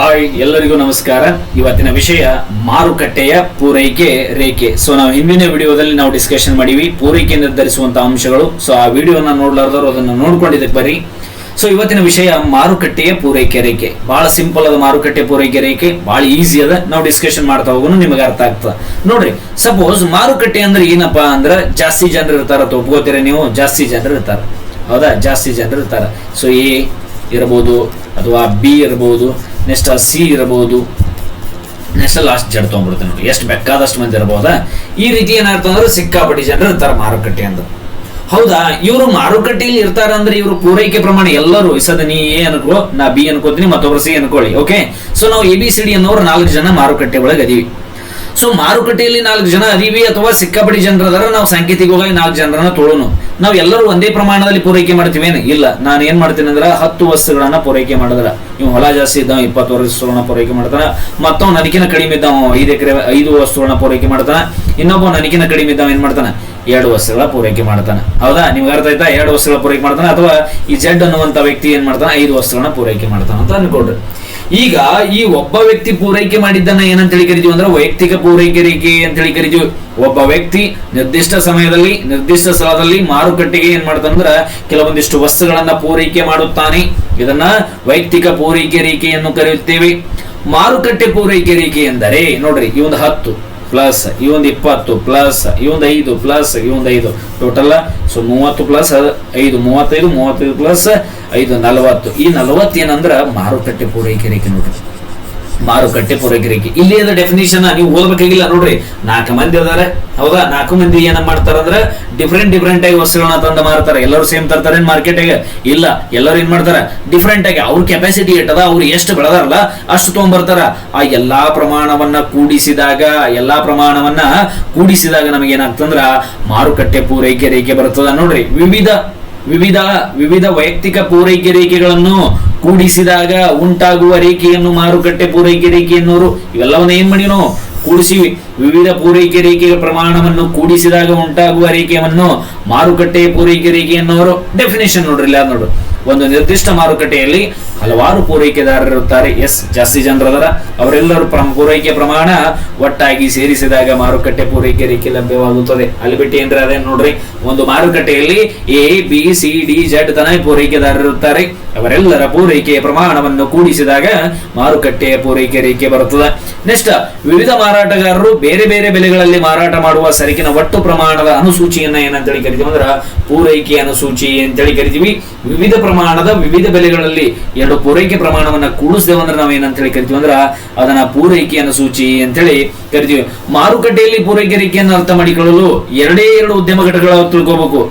Hi ಎಲ್ಲರಿಗೂ ನಮಸ್ಕಾರ. ಇವತ್ತಿನ ವಿಷಯ ಮಾರುಕಟ್ಟೆಯ ಪೂರೈಕೆ ರೇಖೆ. ಸೊ ನಾವು ಹಿಂದಿನ ವಿಡಿಯೋದಲ್ಲಿ ನಾವು ಡಿಸ್ಕಷನ್ ಮಾಡಿವಿ, ಪೂರೈಕೆ ನಿರ್ಧರಿಸುವಂತಹ ಅಂಶಗಳು. ಸೊ ಆ ವಿಡಿಯೋನ ನೋಡ್ಲಾರ್ದವ್ರು ಅದನ್ನು ನೋಡ್ಕೊಂಡಿದ್ದಕ್ಕೆ ಬರ್ರಿ. ಸೊ ಇವತ್ತಿನ ವಿಷಯ ಮಾರುಕಟ್ಟೆಯ ಪೂರೈಕೆ ರೇಖೆ. ಬಹಳ ಸಿಂಪಲ್ ಅದ ಮಾರುಕಟ್ಟೆ ಪೂರೈಕೆ ರೇಖೆ. ಬಹಳ ಈಸಿ ಅದ. ನಾವು ಡಿಸ್ಕಷನ್ ಮಾಡ್ತಾ ಹೋಗೋಣ, ನಿಮಗೆ ಅರ್ಥ ಆಗ್ತದೆ. ನೋಡ್ರಿ ಸಪೋಸ್ ಮಾರುಕಟ್ಟೆ ಅಂದ್ರೆ ಏನಪ್ಪಾ ಅಂದ್ರೆ ಜಾಸ್ತಿ ಜನರು ಇರ್ತಾರ ಒಪ್ಕೋತೀರ ನೀವು? ಜಾಸ್ತಿ ಜನರು ಇರ್ತಾರ. ಹೌದಾ? ಜಾಸ್ತಿ ಜನರು ಇರ್ತಾರ. ಸೊ ಎ ಇರಬಹುದು ಅಥವಾ ಬಿ ಇರಬಹುದು ನೆಕ್ಸ್ಟ್ ಸಿ ಇರಬಹುದು. ನೆಕ್ಸ್ಟ್ ಲಾಸ್ಟ್ ಜಡ್ ತೊಗೊಂಡ್ಬಿಡ್ತೇನೆ ನೋಡಿ. ಎಷ್ಟು ಬೆಕ್ಕಾದಷ್ಟು ಮಂದಿ ಇರಬಹುದಾ? ಈ ರೀತಿ ಏನಾಗ್ತದೆ ಅಂದ್ರೆ ಸಿಕ್ಕಾಪಟ್ಟಿ ಜನರು ಇರ್ತಾರೆ ಮಾರುಕಟ್ಟೆ ಅಂದ್ರೆ ಹೌದಾ? ಇವರು ಮಾರುಕಟ್ಟೆಯಲ್ಲಿ ಇರ್ತಾರ ಅಂದ್ರೆ ಇವರು ಪೂರೈಕೆ ಪ್ರಮಾಣ ಎಲ್ಲರೂ ಸದ ನೀ ಎ ಅನ್ಕೋ, ನಾ ಬಿ ಅನ್ಕೋತೀನಿ ಮತ್ತೊಬ್ಬರು ಸಿ ಅನ್ಕೊಳ್ಳಿ ಓಕೆ ಸೊ ನಾವು ಎ ಬಿ ಸಿ ಡಿ ಅನ್ನೋರು ನಾಲ್ಕು ಜನ ಮಾರುಕಟ್ಟೆ ಒಳಗೆ ಅದೀವಿ. ಸೊ ಮಾರುಕಟ್ಟೆಯಲ್ಲಿ ನಾಲ್ಕು ಜನ ಅದೀವಿ ಅಥವಾ ಸಿಕ್ಕಾಪಟ್ಟಿ ಜನರದಾರ ನಾವು ಸಾಂಕೇತಿಕವಾಗಿ ನಾಲ್ಕು ಜನರನ್ನ ತೊಳೋನು. ನಾವು ಎಲ್ಲರೂ ಒಂದೇ ಪ್ರಮಾಣದಲ್ಲಿ ಪೂರೈಕೆ ಮಾಡ್ತೀವೇನು ಇಲ್ಲ. ನಾನು ಏನ್ ಮಾಡ್ತೀನಿ ಅಂದ್ರೆ ಹತ್ತು ವಸ್ತುಗಳನ್ನ ಪೂರೈಕೆ ಮಾಡಿದ್ರ. ಇವ್ ಹೊಲ ಜಾಸ್ತಿ ಇದ್ದಾವ ಇಪ್ಪತ್ತು ವಸ್ತುಗಳನ್ನ ಪೂರೈಕೆ ಮಾಡ್ತಾನೆ. ಮತ್ತೊಂದು ನನಕಿನ ಕಡಿಮೆ ಇದ್ದಾವ ಐದು ಎಕರೆ, ಐದು ವಸ್ತುಗಳನ್ನ ಪೂರೈಕೆ ಮಾಡ್ತಾನೆ. ಇನ್ನೊಬ್ಬ ನನಕಿನ ಕಡಿಮೆ ಇದ್ದಾವ ಏನ್ ಮಾಡ್ತಾನೆ? ಎರಡು ವಸ್ತುಗಳ ಪೂರೈಕೆ ಮಾಡ್ತಾನೆ. ಹೌದಾ? ನಿಮ್ಗೆ ಅರ್ಥ ಆಯ್ತಾ? ಎರಡು ವಸ್ತುಗಳ ಪೂರೈಕೆ ಮಾಡ್ತಾನೆ? ಅಥವಾ ಈ ಜೆಡ್ ಅನ್ನುವಂತ ವ್ಯಕ್ತಿ ಏನ್ ಮಾಡ್ತಾನೆ? ಐದು ವಸ್ತುಗಳನ್ನ ಪೂರೈಕೆ ಮಾಡ್ತಾನೆ ಅಂತ ಅನ್ಕೊಡ್ರಿ. ಈಗ ಈ ಒಬ್ಬ ವ್ಯಕ್ತಿ ಪೂರೈಕೆ ಮಾಡಿದ್ದನ್ನ ಏನಂತ ಹೇಳಿ ಕರಿತೀವಿ ಅಂದ್ರೆ ವೈಯಕ್ತಿಕ ಪೂರೈಕೆ ರೇಖೆ ಅಂತ ಹೇಳಿ ಕರಿತೀವಿ. ಒಬ್ಬ ವ್ಯಕ್ತಿ ನಿರ್ದಿಷ್ಟ ಸಮಯದಲ್ಲಿ, ನಿರ್ದಿಷ್ಟ ಸ್ಥಳದಲ್ಲಿ ಮಾರುಕಟ್ಟೆಗೆ ಏನ್ ಮಾಡ್ತಾನಂದ್ರ ಕೆಲವೊಂದಿಷ್ಟು ವಸ್ತುಗಳನ್ನ ಪೂರೈಕೆ ಮಾಡುತ್ತಾನೆ. ಇದನ್ನ ವೈಯಕ್ತಿಕ ಪೂರೈಕೆ ರೇಖೆಯನ್ನು ಕರೆಯುತ್ತೇವೆ. ಮಾರುಕಟ್ಟೆ ಪೂರೈಕೆ ರೇಖೆ ಎಂದರೆ, ನೋಡ್ರಿ, ಈ ಒಂದು ಹತ್ತು. ಪ್ಲಸ್ ಈ ಒಂದು ಇಪ್ಪತ್ತು ಪ್ಲಸ್ ಈ ಒಂದು ಐದು ಪ್ಲಸ್ ಈ ಒಂದು ಐದು. ಟೋಟಲ್ ಸೊ ಮೂವತ್ತು ಪ್ಲಸ್ ಐದು, ಮೂವತ್ತೈದು ಮೂವತ್ತೈದು ಪ್ಲಸ್ ಐದು ನಲವತ್ತು. ಈ ನಲವತ್ತು ಏನಂದ್ರೆ ಮಾರುಕಟ್ಟೆ ಪೂರೈಕೆ ನೋಡ್ರಿ. ಮಾರುಕಟ್ಟೆ ಪೂರೈಕೆ ರೇಖೆ ಇಲ್ಲಿ ಅದ ಡೆಫಿನೇಷನ್ ನೀವು ಓದ್ಬೇಕಾಗಿಲ್ಲ ನೋಡ್ರಿ. ನಾಲ್ಕು ಮಂದಿ ಅದಾರೆ. ಹೌದಾ? ನಾಲ್ಕು ಮಂದಿ ಏನ ಮಾಡ್ತಾರಂದ್ರ ಡಿಫ್ರೆಂಟ್ ಡಿಫ್ರೆಂಟ್ ಆಗಿ ವಸ್ತುಗಳನ್ನ ತಂದು ಮಾರ್ತಾರೆ ಎಲ್ಲರೂ ಸೇಮ್ ತರ್ತಾರೆ ಮಾರ್ಕೆಟಿಗೆ ಇಲ್ಲ. ಎಲ್ಲರೂ ಏನ್ ಮಾಡ್ತಾರ? ಡಿಫ್ರೆಂಟ್ ಆಗಿ. ಅವ್ರ ಕೆಪಾಸಿಟಿ ಎಟ್ಟದ ಅವ್ರು ಎಷ್ಟು ಬೆಳೆದಾರಲ್ಲ, ಅಷ್ಟು ತೊಗೊಂಡ್ಬರ್ತಾರ ಆ ಎಲ್ಲಾ ಪ್ರಮಾಣವನ್ನ ಕೂಡಿಸಿದಾಗ ಎಲ್ಲಾ ಪ್ರಮಾಣವನ್ನ ಕೂಡಿಸಿದಾಗ ನಮಗೆ ಏನಾಗ್ತಂದ್ರ ಮಾರುಕಟ್ಟೆ ಪೂರೈಕೆ ರೇಖೆ ಬರ್ತದ ನೋಡ್ರಿ. ವಿವಿಧ ವಿವಿಧ ವಿವಿಧ ವೈಯಕ್ತಿಕ ಪೂರೈಕೆ ರೇಖೆಗಳನ್ನು ಕೂಡಿಸಿದಾಗ ಉಂಟಾಗುವ ರೇಖೆಯನ್ನು ಮಾರುಕಟ್ಟೆ ಪೂರೈಕೆ ರೇಖೆ ಎನ್ನುವರು, ಇವೆಲ್ಲವನ್ನ ಏನ್ ಮಾಡಿ ಕೂಡಿಸಿ ವಿವಿಧ ಪೂರೈಕೆ ರೇಖೆಯ ಪ್ರಮಾಣವನ್ನು ಕೂಡಿಸಿದಾಗ ಉಂಟಾಗುವ ರೇಖೆಯನ್ನು ಮಾರುಕಟ್ಟೆ ಪೂರೈಕೆ ರೇಖೆ ಎನ್ನುವರು. ಡೆಫಿನೇಷನ್ ನೋಡ್ರಿ ಇಲ್ಲ ನೋಡು ಒಂದು ನಿರ್ದಿಷ್ಟ ಮಾರುಕಟ್ಟೆಯಲ್ಲಿ ಹಲವಾರು ಪೂರೈಕೆದಾರರು ಇರುತ್ತಾರೆ. ಎಸ್ ಜಾಸ್ತಿ ಜನರದರ ಅವರೆಲ್ಲರೂ ಪೂರೈಕೆ ಪ್ರಮಾಣ ಒಟ್ಟಾಗಿ ಸೇರಿಸಿದಾಗ ಮಾರುಕಟ್ಟೆ ಪೂರೈಕೆ ರೇಖೆ ಲಭ್ಯವಾಗುತ್ತದೆ. ಅಲ್ಲಿ ಬಿಟ್ಟು ಏನ್ರ ಅದೇ ನೋಡ್ರಿ. ಒಂದು ಮಾರುಕಟ್ಟೆಯಲ್ಲಿ A, B, C, D Z ತನ ಪೂರೈಕೆದಾರರು ಇರುತ್ತಾರೆ. ಅವರೆಲ್ಲರ ಪೂರೈಕೆಯ ಪ್ರಮಾಣವನ್ನು ಕೂಡಿಸಿದಾಗ ಮಾರುಕಟ್ಟೆಯ ಪೂರೈಕೆ ರೇಖೆ ಬರುತ್ತದೆ. ನೆಕ್ಸ್ಟ್, ವಿವಿಧ ಮಾರಾಟಗಾರರು ಬೇರೆ ಬೇರೆ ಬೆಲೆಗಳಲ್ಲಿ ಮಾರಾಟ ಮಾಡುವ ಸರಕಿನ ಒಟ್ಟು ಪ್ರಮಾಣದ ಅನುಸೂಚಿಯನ್ನ ಏನಂತೇಳಿ ಕರಿತೀವಿ ಅಂದ್ರ ಪೂರೈಕೆ ಅನುಸೂಚಿ ಅಂತೇಳಿ ಕರಿತೀವಿ. ವಿವಿಧ ಪ್ರಮಾಣದ ವಿವಿಧ ಬೆಲೆಗಳಲ್ಲಿ ಎರಡು ಪೂರೈಕೆ ಪ್ರಮಾಣವನ್ನ ಕೂಡಿಸ್ತೇವೆ ಅಂದ್ರೆ ನಾವು ಏನಂತೇಳಿ ಕರಿತೀವಿ ಅಂದ್ರ ಅದನ್ನ ಪೂರೈಕೆಯನ್ನು ಸೂಚಿ ಅಂತ ಹೇಳಿ ಕರಿತೀವಿ. ಮಾರುಕಟ್ಟೆಯಲ್ಲಿ ಪೂರೈಕೆ ರೇಖೆಯನ್ನು ಅರ್ಥ ಮಾಡಿಕೊಳ್ಳಲು ಎರಡೇ ಎರಡು ಉದ್ಯಮ ಘಟಕಗಳ ತಿಳ್ಕೋಬೇಕು.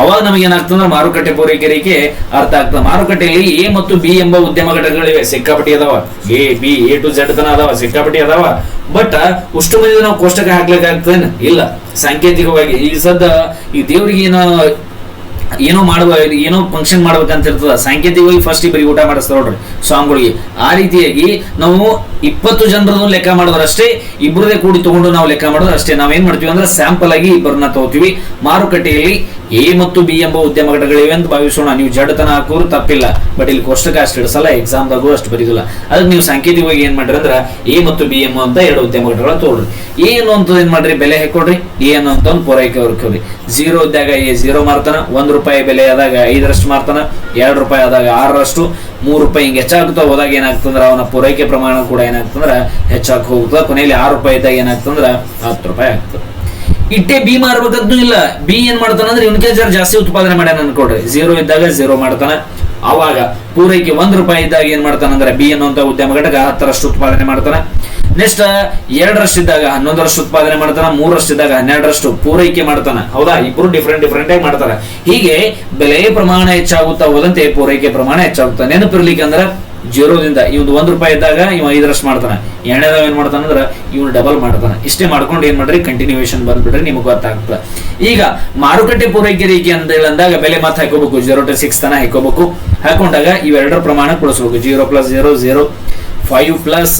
ಅವಾಗ ನಮಗೆ ಏನಾಗ್ತಂದ್ರೆ ಮಾರುಕಟ್ಟೆ ಪೂರೈಕೆ ರೇಖೆ ಅರ್ಥ ಆಗ್ತದೆ. ಮಾರುಕಟ್ಟೆಯಲ್ಲಿ ಎ ಮತ್ತು ಬಿ ಎಂಬ ಉದ್ಯಮ ಘಟಕಗಳಿವೆ. ಸಿಕ್ಕಾಪಟ್ಟಿ ಅದಾವ. A, B, A to Z ತನ ಅದಾವ. ಸಿಕ್ಕಾಪಟ್ಟಿ ಅದಾವ. ಬಟ್ ಉಷ್ಟು ಮಂದಿ ನಾವು ಕೋಷ್ಟಕ ಹಾಕ್ಲಿಕ್ಕಾಗ್ತದೇನು? ಇಲ್ಲ. ಸಾಂಕೇತಿಕವಾಗಿ ಈ ಸದ್ದ ಈ ದೇವರಿಗೆ ಏನೋ ಏನೋ ಮಾಡುವ, ಏನೋ ಫಂಕ್ಷನ್ ಮಾಡ್ಬೇಕಂತ ಇರ್ತದ, ಸಾಂಕೇತಿಕವಾಗಿ ಫಸ್ಟ್ ಇಬ್ಬರಿಗೆ ಊಟ ಮಾಡಿಸ್ತಾರ ನೋಡ್ರಿ, ಸ್ವಾಮಿಗಳಿಗೆ. ಆ ರೀತಿಯಾಗಿ ನಾವು ಇಪ್ಪತ್ತು ಜನರನ್ನು ಲೆಕ್ಕ ಮಾಡಿದ್ರಷ್ಟೇ ಇಬ್ಬರದೇ ಕೂಡಿ ತಗೊಂಡು ನಾವು ಲೆಕ್ಕ ಮಾಡೋದು ಅಷ್ಟೇ. ನಾವೇನ್ ಮಾಡ್ತೀವಿ ಅಂದ್ರೆ ಸ್ಯಾಂಪಲ್ ಆಗಿ ಇಬ್ಬರನ್ನ ತಗೋತೀವಿ. ಮಾರುಕಟ್ಟೆಯಲ್ಲಿ ಎ ಮತ್ತು ಬಿ ಎಂಬ ಉದ್ಯಮ ಘಟಕಗಳಿವೆ ಅಂತ ಭಾವಿಸೋಣ. ನೀವು ಜಡತನ ಹಾಕೋರು ತಪ್ಪಿಲ್ಲ. ಬಟ್ ಇಲ್ಲಿ ಕೋಷ್ಟಕ ಅಷ್ಟು ಇಡಿಸಲ್ಲ ಎಕ್ಸಾಮ್ದಾಗೂ ಅಷ್ಟು ಬರೀದಿಲ್ಲ. ಅದಕ್ಕೆ ನೀವು ಸಾಂಕೇತಿಕವಾಗಿ ಏನ್ ಮಾಡ್ರಿ ಅಂದ್ರೆ ಎ ಮತ್ತು ಬಿ ಎಂ ಅಂತ ಎರಡು ಉದ್ಯಮ ಘಟಕಗಳ ತಗೊಳ್ರಿ ಎ ಅಂತ ಏನ್ ಮಾಡ್ರಿ? ಬೆಲೆ ಹಾಕೊಡ್ರಿ ಎ ಅನ್ನುವಂಥ ಒಂದು ಪೂರೈಕೆ ಹೊರ್ಕೊಡ್ರಿ ಝೀರೋ ಇದ್ದಾಗ ಎ ಜೀರೋ ಮಾರ್ತಾನ, ಒಂದ್ ರೂಪಾಯಿ ಬೆಲೆ ಆದಾಗ ಐದರಷ್ಟು ಮಾರ್ತಾನ, ಎರಡು ರೂಪಾಯಿ ಆದಾಗ ಆರರಷ್ಟು, ಮೂರು ರೂಪಾಯಿ ಹಿಂಗೆ ಹೆಚ್ಚಾಗುತ್ತಾ ಹೋದಾಗ ಏನಾಗ್ತಂದ್ರ, ಅವನ ಪೂರೈಕೆ ಪ್ರಮಾಣ ಕೂಡ ಏನಾಗ್ತಂದ್ರೆ, ಹೆಚ್ಚಾಗಿ ಹೋಗುತ್ತಾ ಕೊನೆಯಲ್ಲಿ ಆರು ರೂಪಾಯಿ ಇದ್ದಾಗ ಏನಾಗ್ತಂದ್ರ, ಹತ್ತು ರೂಪಾಯಿ ಆಗ್ತದೆ. ಇಟ್ಟೆ ಬಿ ಮಾರ್ಬೇಕಂತೂ ಇಲ್ಲ. ಬಿ ಏನ್ ಮಾಡ್ತಾನಂದ್ರೆ ಜರ ಜಾಸ್ತಿ ಉತ್ಪಾದನೆ ಮಾಡ್ಯಾನ ಅನ್ಕೊಡ್ರಿ ಝೀರೋ ಇದ್ದಾಗ ಝೀರೋ ಮಾಡ್ತಾನ. ಅವಾಗ ಪೂರೈಕೆ ಒಂದ್ ರೂಪಾಯಿ ಇದ್ದಾಗ ಏನ್ ಮಾಡ್ತಾನ ಅಂದ್ರೆ ಬಿ ಅನ್ನುವಂತ ಉದ್ಯಮ ಘಟಕ ಹತ್ತರಷ್ಟು ಉತ್ಪಾದನೆ ಮಾಡ್ತಾನೆ. ನೆಕ್ಸ್ಟ್ ಎರಡರಷ್ಟಿದ್ದಾಗ ಹನ್ನೊಂದರಷ್ಟು ಉತ್ಪಾದನೆ ಮಾಡ್ತಾನ ಮೂರರಷ್ಟಿದ್ದಾಗ ಹನ್ನೆರಡರಷ್ಟು ಪೂರೈಕೆ ಮಾಡ್ತಾನೆ. ಹೌದಾ? ಇಬ್ರು ಡಿಫ್ರೆಂಟ್ ಡಿಫ್ರೆಂಟ್ ಆಗಿ ಮಾಡ್ತಾರೆ. ಹೀಗೆ ಬೆಲೆ ಪ್ರಮಾಣ ಹೆಚ್ಚಾಗುತ್ತಾ ಹೋದಂತೆ ಪೂರೈಕೆ ಪ್ರಮಾಣ ಹೆಚ್ಚಾಗುತ್ತಾ ನೆನಪಿರ್ಲಿಕ್ಕೆ ಅಂದ್ರೆ ಜೀರೋದಿಂದ ಇವ್ದು ಒಂದು ರೂಪಾಯಿ ಇದ್ದಾಗ ಇವ ಐದರಷ್ಟು ಮಾಡ್ತಾನೆ. ಎಣ್ಣೆದಾಗ ಏನು ಮಾಡ್ತಾನೆ ಅಂದ್ರೆ ಇವ್ನು ಡಬಲ್ ಮಾಡ್ತಾನೆ. ಇಷ್ಟೇ ಮಾಡ್ಕೊಂಡು ಏನು ಮಾಡ್ರಿ? ಕಂಟಿನ್ಯೂಷನ್ ಬಂದ್ಬಿಟ್ರೆ ನಿಮಗೆ ಗೊತ್ತಾಗ್ತದೆ. ಈಗ ಮಾರುಕಟ್ಟೆ ಪೂರೈಕೆ ರೀತಿ ಅಂತ ಹೇಳಂದಾಗ ಬೆಲೆ ಮಾತ್ರ ಹಾಕೋಬೇಕು ಜೀರೋ ಟು ಸಿಕ್ಸ್ ತನ ಹಾಕೋಬೇಕು ಹಾಕೊಂಡಾಗ ಇವೆರಡರ ಪ್ರಮಾಣ ಕೊಡಿಸ್ಬೇಕು. Zero plus zero zero five plus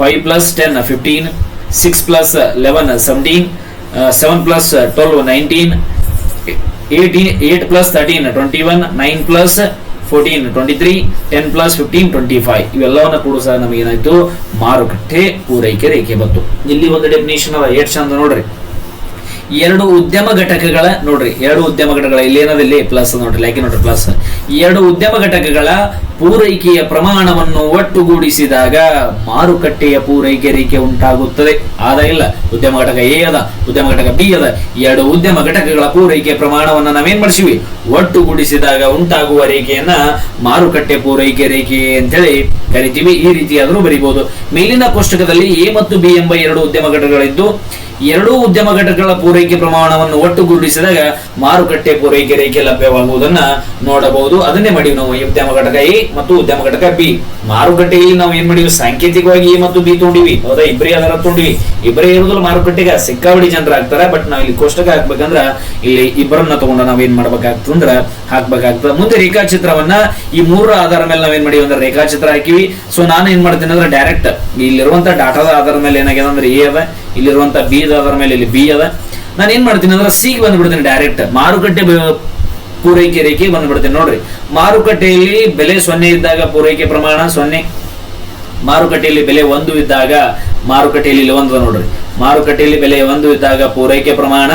five plus ten fifteen six plus eleven seventeen seven plus twelve nineteen eighteen eight plus thirteen twenty one nine plus fourteen twenty three ten plus fifteen twenty five ಇವೆಲ್ಲವನ್ನ ಕೂಡ ಸಹ ನಮಗೆ ಏನಾಯ್ತು ಮಾರುಕಟ್ಟೆ ಪೂರೈಕೆ ರೇಖೆ ಬಂತು. ಇಲ್ಲಿ ಒಂದು ಡೆಫಿನೇಷನ್ ಅದ ಎಷ್ಟು ಚಂದ ನೋಡ್ರಿ. ಎರಡು ಉದ್ಯಮ ಘಟಕಗಳ ನೋಡ್ರಿ, ಎರಡು ಉದ್ಯಮ ಘಟಕಗಳ, ಇಲ್ಲಿ ಏನದಿಲ್ಲಿ ಪ್ಲಸ್ ನೋಡ್ರಿ ಲೈಕ್ ನೋಡ್ರಿ, ಪ್ಲಸ್. ಎರಡು ಉದ್ಯಮ ಘಟಕಗಳ ಪೂರೈಕೆಯ ಪ್ರಮಾಣವನ್ನು ಒಟ್ಟುಗೂಡಿಸಿದಾಗ ಮಾರುಕಟ್ಟೆಯ ಪೂರೈಕೆ ರೇಖೆ ಉಂಟಾಗುತ್ತದೆ. ಆದ ಇಲ್ಲ, ಉದ್ಯಮ ಘಟಕ ಎ ಅದ, ಉದ್ಯಮ ಘಟಕ ಬಿ ಅದ, ಎರಡು ಉದ್ಯಮ ಘಟಕಗಳ ಪೂರೈಕೆ ಪ್ರಮಾಣವನ್ನು ನಾವೇನ್ ಮಾಡಿಸಿವಿ? ಒಟ್ಟುಗೂಡಿಸಿದಾಗ ಉಂಟಾಗುವ ರೇಖೆಯನ್ನ ಮಾರುಕಟ್ಟೆ ಪೂರೈಕೆ ರೇಖೆ ಅಂತೇಳಿ ಕರಿತೀವಿ. ಈ ರೀತಿಯಾದರೂ ಬರೀಬಹುದು ಮೇಲಿನ ಕೋಷ್ಟಕದಲ್ಲಿ ಎ ಮತ್ತು ಬಿ ಎಂಬ ಎರಡು ಉದ್ಯಮ ಘಟಕಗಳಿದ್ದು ಎರಡೂ ಉದ್ಯಮ ಘಟಕಗಳ ಪೂರೈಕೆ ಪ್ರಮಾಣವನ್ನು ಒಟ್ಟುಗೂಡಿಸಿದಾಗ ಮಾರುಕಟ್ಟೆ ಪೂರೈಕೆ ರೇಖೆ ಲಭ್ಯವಾಗುವುದನ್ನ ನೋಡಬಹುದು. ಅದನ್ನೇ ಮಾಡಿವಿ ನಾವು ಉದ್ಯಮ ಘಟಕ ಎ ಮತ್ತು ಉದ್ಯಮ ಘಟಕ ಬಿ. ಮಾರುಕಟ್ಟೆಯಲ್ಲಿ ನಾವು ಏನ್ ಮಾಡಿವಿ ಸಾಂಕೇತಿಕವಾಗಿ ಎ ಮತ್ತು ಬಿ ತೊಂಡಿವಿ ಹೌದಾ? ಇಬ್ಬರೇ ಅದರ ತೊಂಡಿವಿ ಇಬ್ಬರೇ ಇರುವುದಿಲ್ಲ ಮಾರುಕಟ್ಟೆಗೆ. ಸಿಕ್ಕಾವಡಿ ಜನರು ಆಗ್ತಾರೆ ಬಟ್ ನಾವು ಇಲ್ಲಿ ಕೋಷ್ಟಕ ಹಾಕ್ಬೇಕಂದ್ರ ಇಲ್ಲಿ ಇಬ್ಬರನ್ನ ತಗೊಂಡು ನಾವ್ ಏನ್ ಮಾಡ್ಬೇಕಾಗ್ತಂದ್ರ ಹಾಕ್ಬೇಕಾಗ್ತದೆ. ಮುಂದೆ ರೇಖಾಚಿತ್ರವನ್ನ ಈ ಮೂರರ ಆಧಾರ ಮೇಲೆ ನಾವೇನ್ ಮಾಡಿವಿ ಅಂದ್ರೆ ರೇಖಾಚಿತ್ರ ಹಾಕಿವಿ. ಸೊ ನಾನು ಏನ್ ಮಾಡ್ತೀನಿ ಅಂದ್ರೆ ಡೈರೆಕ್ಟ್ ಇಲ್ಲಿರುವಂತ ಡಾಟಾದ ಆಧಾರದ ಮೇಲೆ ಏನಾಗಿದೆ ಅಂದ್ರೆ ಎ ಅದ. ಇಲ್ಲಿರುವಂತ ಬಿ ಅದರ ಮೇಲೆ ಇಲ್ಲಿ ಬಿ ಅದ ನಾನು ಏನು ಮಾಡ್ತೀನಿ ಅಂದ್ರೆ ಸಿ ಬಂದ್ಬಿಡ್ತೀನಿ ಡೈರೆಕ್ಟ್ ಮಾರುಕಟ್ಟೆ ಪೂರೈಕೆ ಬಂದ್ಬಿಡ್ತೀನಿ. ನೋಡ್ರಿ, ಮಾರುಕಟ್ಟೆಯಲ್ಲಿ ಬೆಲೆ ಸೊನ್ನೆ ಇದ್ದಾಗ ಪೂರೈಕೆ ಪ್ರಮಾಣ ಸೊನ್ನೆ. ಮಾರುಕಟ್ಟೆಯಲ್ಲಿ ಬೆಲೆ ಒಂದು ಇದ್ದಾಗ ಮಾರುಕಟ್ಟೆಯಲ್ಲಿ ಇಲ್ಲಿ ಒಂದು ನೋಡ್ರಿ. ಮಾರುಕಟ್ಟೆಯಲ್ಲಿ ಬೆಲೆ ಒಂದು ಇದ್ದಾಗ ಪೂರೈಕೆ ಪ್ರಮಾಣ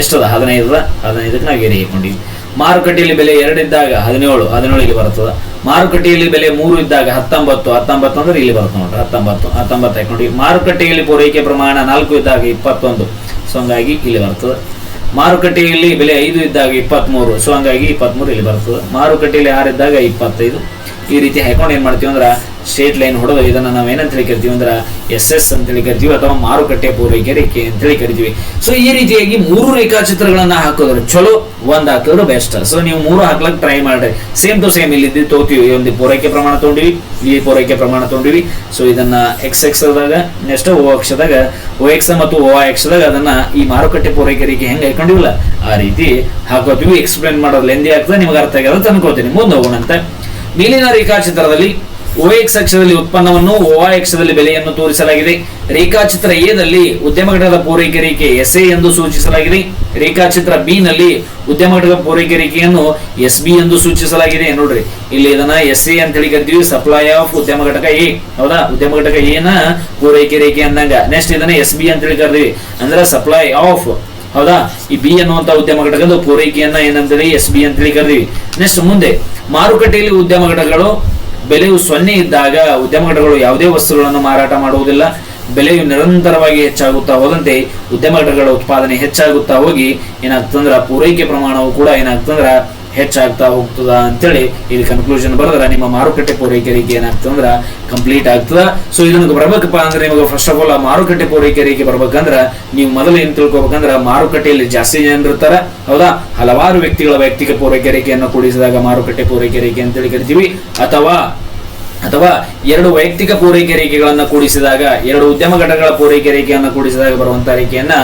ಎಷ್ಟದ? ಹದಿನೈದು ಅದ ಹದಿನೈದಕ್ಕೆ ನಾವು ಹಾಕೊಂಡಿವಿ ಮಾರುಕಟ್ಟೆಯಲ್ಲಿ ಬೆಲೆ ಎರಡಿದ್ದಾಗ ಹದಿನೇಳು, ಹದಿನೇಳಿಗೆ ಬರ್ತದ. ಮಾರುಕಟ್ಟೆಯಲ್ಲಿ ಬೆಲೆ ಮೂರು ಇದ್ದಾಗ ಹತ್ತೊಂಬತ್ತು ಹತ್ತೊಂಬತ್ತು ಅಂದ್ರೆ ಇಲ್ಲಿ ಬರುತ್ತೆ ನೋಡ್ರಿ, ಹತ್ತೊಂಬತ್ತು ಹತ್ತೊಂಬತ್ತು ನೋಡಿ. ಮಾರುಕಟ್ಟೆಯಲ್ಲಿ ಪೂರೈಕೆ ಪ್ರಮಾಣ ನಾಲ್ಕು ಇದ್ದಾಗ ಇಪ್ಪತ್ತೊಂದು, ಸೊ ಹಂಗಾಗಿ ಇಲ್ಲಿ ಬರ್ತದೆ. ಮಾರುಕಟ್ಟೆಯಲ್ಲಿ ಬೆಲೆ ಐದು ಇದ್ದಾಗ ಇಪ್ಪತ್ಮೂರು, ಸೊ ಹಂಗಾಗಿ ಇಪ್ಪತ್ಮೂರು ಇಲ್ಲಿ ಬರ್ತದೆ. ಮಾರುಕಟ್ಟೆಯಲ್ಲಿ ಆರು ಇದ್ದಾಗ ಇಪ್ಪತ್ತೈದು. ಈ ರೀತಿ ಹಾಕೊಂಡು ಏನು ಮಾಡ್ತೀವಿ ಅಂದ್ರೆ ಸ್ಟ್ರೇಟ್ ಲೈನ್ ಹೊಡೆದು ಇದನ್ನ ನಾವು ಏನಂತ ಹೇಳಿ ಕರಿತೀವಿ ಅಂದ್ರೆ ಎಸ್ ಎಸ್ ಅಂತ ಹೇಳಿ ಕರಿತೀವಿ ಅಥವಾ ಮಾರುಕಟ್ಟೆ ಪೂರೈಕೆ ರೇಖೆ ಅಂತ ಹೇಳಿ ಕರಿತೀವಿ. ಸೊ ಈ ರೀತಿಯಾಗಿ ಮೂರು ರೇಖಾಚಿತ್ರಗಳನ್ನ ಹಾಕೋದ್ರೆ ಚಲೋ ಒಂದ್ ಹಾಕಿದ್ರೆ ಬೆಸ್ಟ್ ಸೊ ನೀವು ಮೂರು ಹಾಕ್ಲಕ್ ಟ್ರೈ ಮಾಡ್ರಿ. ಸೇಮ್ ಟು ಸೇಮ್ ಇಲ್ಲಿ ತೋತೀವಿ. ಈ ಒಂದು ಪೂರೈಕೆ ಪ್ರಮಾಣ ತಗೊಂಡಿವಿ, ಈ ಪೂರೈಕೆ ಪ್ರಮಾಣ ತೊಗೊಂಡಿವಿ. ಸೊ ಇದನ್ನ ಎಕ್ಸ್ ಎಕ್ಸ್ ದಾಗ ನೆಕ್ಸ್ಟ್ ಓ ಅಕ್ಷದಾಗ ಓ ಎಕ್ಸ್ ಮತ್ತು ಓ ಅಕ್ಷದಾಗ ಅದನ್ನ ಈ ಮಾರುಕಟ್ಟೆ ಪೂರೈಕೆ ರೇಖೆ ಹೆಂಗ್ ಹಾಕೊಂಡಿವಲ್ಲ, ಆ ರೀತಿ ಹಾಕೋತೀವಿ. ಎಕ್ಸ್ಪ್ಲೇನ್ ಮಾಡೋದು ಲೆಂದಿ ಆಗ್ತದೆ, ನಿಮ್ಗೆ ಅರ್ಥ ಆಗ್ಯದ ಅನ್ಕೋತೀನಿ ಮುಂದೆ ಹೋಗೋಣಂತೆ. ಮೇಲಿನ ರೇಖಾಚಿತ್ರದಲ್ಲಿ ಎಕ್ಸ್ ಅಕ್ಷದಲ್ಲಿ ಉತ್ಪನ್ನವನ್ನು ಓ ಅಕ್ಷದಲ್ಲಿ ಬೆಲೆಯನ್ನು ತೋರಿಸಲಾಗಿದೆ. ರೇಖಾಚಿತ್ರ ಎದಲ್ಲಿ ಉದ್ಯಮ ಘಟಕದ ಪೂರೈಕೆ ರೇಖೆ ಎಸ್ ಎ ಎಂದು ಸೂಚಿಸಲಾಗಿದೆ. ರೇಖಾಚಿತ್ರ ಬಿ ನಲ್ಲಿ ಉದ್ಯಮ ಘಟಕದ ಪೂರೈಕೆ ರೇಖೆಯನ್ನು ಎಸ್ ಬಿ ಎಂದು ಸೂಚಿಸಲಾಗಿದೆ. ನೋಡ್ರಿ, ಇಲ್ಲಿ ಇದನ್ನ ಎಸ್ ಎ ಅಂತ ಹೇಳಿ ಕರಿತೀವಿ ಸಪ್ಲೈ ಆಫ್ ಉದ್ಯಮ ಘಟಕ ಎ ಹೌದಾ? ಉದ್ಯಮ ಘಟಕ ಎ ನ ಪೂರೈಕೆ ರೇಖೆ ಅಂದಂಗ. ನೆಕ್ಸ್ಟ್ ಇದನ್ನ ಎಸ್ ಬಿ ಅಂತ ಹೇಳಿ ಕರಿತೀವಿ. ಅಂದ್ರೆ ಸಪ್ಲೈ ಆಫ್ ಹೌದಾ? ಈ ಬಿ ಅನ್ನುವಂತ ಉದ್ಯಮ ಘಟಕದ ಪೂರೈಕೆಯನ್ನ ಏನಂತೇಳಿ ಎಸ್ ಬಿ ಅಂತೇಳಿ ಕರಿತೀವಿ. ನೆಕ್ಸ್ಟ್ ಮುಂದೆ ಮಾರುಕಟ್ಟೆಯಲ್ಲಿ ಉದ್ಯಮ ಘಟಕಗಳು ಬೆಲೆಯು ಸೊನ್ನೆ ಇದ್ದಾಗ ಉದ್ಯಮ ಘಟಕಗಳು ಯಾವುದೇ ವಸ್ತುಗಳನ್ನು ಮಾರಾಟ ಮಾಡುವುದಿಲ್ಲ. ಬೆಲೆಯು ನಿರಂತರವಾಗಿ ಹೆಚ್ಚಾಗುತ್ತಾ ಹೋದಂತೆ ಉದ್ಯಮ ಘಟಕಗಳ ಉತ್ಪಾದನೆ ಹೆಚ್ಚಾಗುತ್ತಾ ಹೋಗಿ ಏನಾಗ್ತಂದ್ರ ಪೂರೈಕೆ ಪ್ರಮಾಣವು ಕೂಡ ಏನಾಗ್ತಂದ್ರ ಹೆಚ್ಚಾಗ್ತಾ ಹೋಗ್ತದ ಅಂತೇಳಿ ಇಲ್ಲಿ ಕನ್ಕ್ಲೂಷನ್ ಬರೆದ್ರೆ ನಿಮ್ಮ ಮಾರುಕಟ್ಟೆ ಪೂರೈಕೆರಿಗೆ ಏನಾಗ್ತದೆ ಏನಾಗ್ತಂದ್ರ ಕಂಪ್ಲೀಟ್ ಆಗ್ತದ. ಸೊ ಇದನ್ನ ಬರ್ಬೇಕಪ್ಪ ಅಂದ್ರೆ ನಿಮಗೆ ಫಸ್ಟ್ ಆಫ್ ಆಲ್ ಆ ಮಾರುಕಟ್ಟೆ ಪೂರೈಕೆರಿಗೆ ಬರ್ಬೇಕಂದ್ರ ನೀವು ಮೊದಲು ಏನ್ ತಿಳ್ಕೊಬೇಕಂದ್ರೆ ಮಾರುಕಟ್ಟೆಯಲ್ಲಿ ಜಾಸ್ತಿ ಜನ ಇರ್ತಾರ. ಹೌದಾ? ಹಲವಾರು ವ್ಯಕ್ತಿಗಳ ವೈಯಕ್ತಿಕ ಪೂರೈಕೆರಿಕೆಯನ್ನು ಕೂಡಿಸಿದಾಗ ಮಾರುಕಟ್ಟೆ ಪೂರೈಕೆರಿಕೆ ಅಂತೇಳಿ ಕರಿತೀವಿ. ಅಥವಾ ಅಥವಾ ಎರಡು ವೈಯಕ್ತಿಕ ಪೂರೈಕೆ ರೇಖೆಗಳನ್ನು ಕೂಡಿಸಿದಾಗ, ಎರಡು ಉದ್ಯಮ ಘಟಕಗಳ ಪೂರೈಕೆ ರೇಖೆಯನ್ನು ಕೂಡಿಸಿದಾಗ ಬರುವಂತಹ ರೇಖೆಯನ್ನ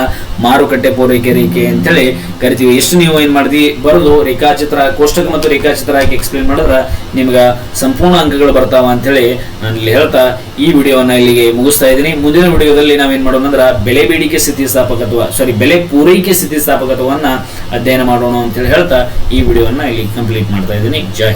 ಮಾರುಕಟ್ಟೆ ಪೂರೈಕೆ ರೇಖೆ ಅಂತೇಳಿ ಕರಿತೀವಿ. ಎಷ್ಟು ನೀವು ಏನ್ ಮಾಡಿದ್ವಿ ಬರೆದು ರೇಖಾಚಿತ್ರ, ಕೋಷ್ಟಕ ಮತ್ತು ರೇಖಾಚಿತ್ರ ಹಾಕಿ ಎಕ್ಸ್ಪ್ಲೇನ್ ಮಾಡಿದ್ರೆ ನಿಮ್ಗೆ ಸಂಪೂರ್ಣ ಅಂಕಗಳು ಬರ್ತಾವ ಅಂತೇಳಿ ನಾನು ಇಲ್ಲಿ ಹೇಳ್ತಾ ಈ ವಿಡಿಯೋವನ್ನ ಇಲ್ಲಿಗೆ ಮುಗಿಸ್ತಾ ಇದ್ದೀನಿ. ಮುಂದಿನ ವಿಡಿಯೋದಲ್ಲಿ ನಾವೇನ್ ಮಾಡೋಣ ಅಂದ್ರೆ ಬೆಲೆ ಬೇಡಿಕೆ ಸ್ಥಿತಿಸ್ಥಾಪಕತ್ವ ಸಾರಿ ಬೆಲೆ ಪೂರೈಕೆ ಸ್ಥಿತಿಸ್ಥಾಪಕತ್ವವನ್ನ ಅಧ್ಯಯನ ಮಾಡೋಣ ಅಂತೇಳಿ ಹೇಳ್ತಾ ಈ ವಿಡಿಯೋವನ್ನ ಇಲ್ಲಿ ಕಂಪ್ಲೀಟ್ ಮಾಡ್ತಾ ಇದ್ದೀನಿ. ಜೈ